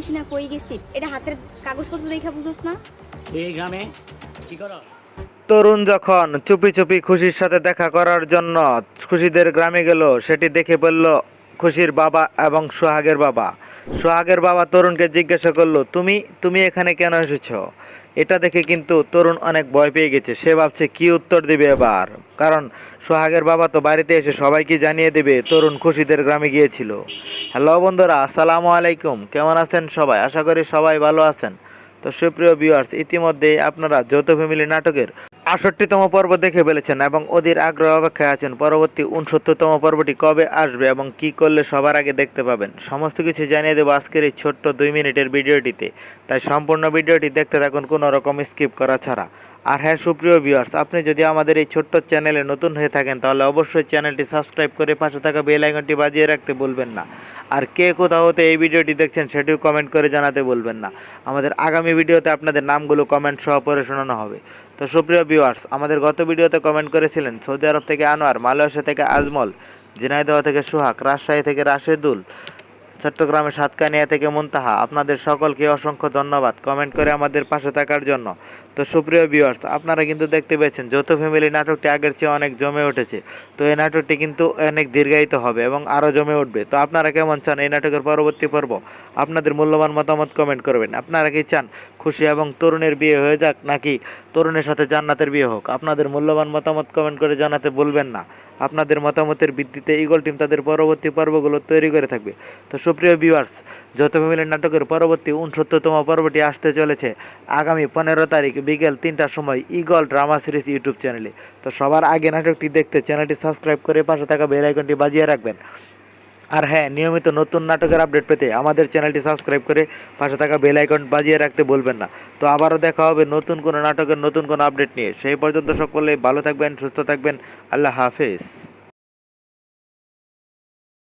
গেছি না কই গেছি? এটা হাতের কাগজপত্র দেখা বুঝোস না? এই গ্রামে কি করো? তরুণ যখন চুপি চুপি খুশির সাথে দেখা করার জন্য খুশিদের গ্রামে গেল সেটি দেখে বলল খুশির বাবা এবং সোহাগের বাবা। সোহাগের বাবা তরুণকে জিজ্ঞাসা করল তুমি তুমি এখানে কেন এসেছ? এটা দেখে কিন্তু তরুণ অনেক ভয় পেয়ে গেছে। সে ভাবছে, কি উত্তর দেবে এবার? কারণ সোহাগের বাবা তো বাড়িতে এসে সবাইকে জানিয়ে দেবে, তরুণ খুশিদের গ্রামে গিয়েছিল। হ্যালো বন্ধুরা, আসসালামু আলাইকুম। কেমন আছেন সবাই? আশা করি সবাই ভালো আছেন। তো সুপ্রিয় ভিউয়ার্স ইতিমধ্যেই আপনারা যৌথ ফ্যামিলি নাটকের আষট্টিতম পর্ব দেখে ফেলেছেন এবং অধীর আগ্রহ অপেক্ষায় আছেন। পরবর্তী উনসত্তরতম পর্বটি কবে আসবে এবং কি করলে সবার আগে দেখতে পাবেন? সমস্ত কিছু জানিয়ে দেবো আজকের এই ছোট্ট দুই মিনিটের ভিডিওটিতে। তাই সম্পূর্ণ ভিডিওটি দেখতে থাকুন, কোনো রকম স্কিপ করা ছাড়া। আর হ্যাঁ সুপ্রিয় ভিউয়ার্স আপনি যদি আমাদের এই ছোট্ট চ্যানেলে নতুন হয়ে থাকেন, তাহলে অবশ্যই চ্যানেলটি সাবস্ক্রাইব করে পাশে থাকা বেল আইকনটি বাজিয়ে রাখতে বলবেন না। আর কে কোথাও হতে এই ভিডিওটি দেখছেন, সেটিও কমেন্ট করে জানাতে বলবেন না। আমাদের আগামী ভিডিওতে আপনাদের নামগুলো কমেন্ট সহ পড়ে শোনানো হবে। তো সুপ্রিয় ভিউয়ার্স আমাদের গত ভিডিওতে কমেন্ট করেছিলেন সৌদি আরব থেকে আনোয়ার, মালয়েশিয়া থেকে আজমল, ঝিনাইদহ থেকে সোহাগ, রাজশাহী থেকে রাশেদুল চট্টগ্রামের সাতকানিয়া থেকে মুনতাহা। আপনাদের সকলকে অসংখ্য ধন্যবাদ। কমেন্ট করে আমাদের পাশে থাকার জন্য। তো সুপ্রিয় ভিউয়ার্স আপনারা কিন্তু দেখতে পেয়েছেন, যৌথ ফ্যামিলি নাটকটি আগের চেয়ে অনেক জমে উঠেছে। তো এই নাটকটি কিন্তু অনেক দীর্ঘায়িত হবে এবং আরও জমে উঠবে। তো আপনারা কেমন চান এই নাটকের পরবর্তী পর্ব? আপনাদের মূল্যবান মতামত কমেন্ট করবেন। আপনারা কি চান খুশি এবং তরুণের বিয়ে হয়ে যাক নাকি তরুণের সাথে জান্নাতের বিয়ে হোক? আপনাদের মূল্যবান মতামত কমেন্ট করে জানাতে বলবেন না। আপনাদের মতামতের ভিত্তিতে ইগল টিম তাদের পরবর্তী পর্বগুলো তৈরি করে থাকবে। তো সুপ্রিয় ভিউয়ার্স যৌথ ফ্যামিলির নাটকের পরবর্তী উনসত্তরতম পর্বটি আসতে চলেছে আগামী পনেরো তারিখ বিকেল তিনটার সময় ইগল ড্রামা সিরিজ ইউটিউব চ্যানেলে। তো সবার আগে নাটকটি দেখতে চ্যানেলটি সাবস্ক্রাইব করে পাশে থাকা বেল আইকনটি বাজিয়ে রাখবেন। আর হ্যাঁ নিয়মিত নতুন নাটকের আপডেট পেতে আমাদের চ্যানেলটি সাবস্ক্রাইব করে পাশে থাকা বেল আইকন বাজিয়ে রাখতে বলবেন না। তো আবারও দেখা হবে নতুন কোনো নাটকের নতুন কোনো আপডেট নিয়ে। সেই পর্যন্ত সকলে ভালো থাকবেন, সুস্থ থাকবেন। আল্লাহ হাফেজ।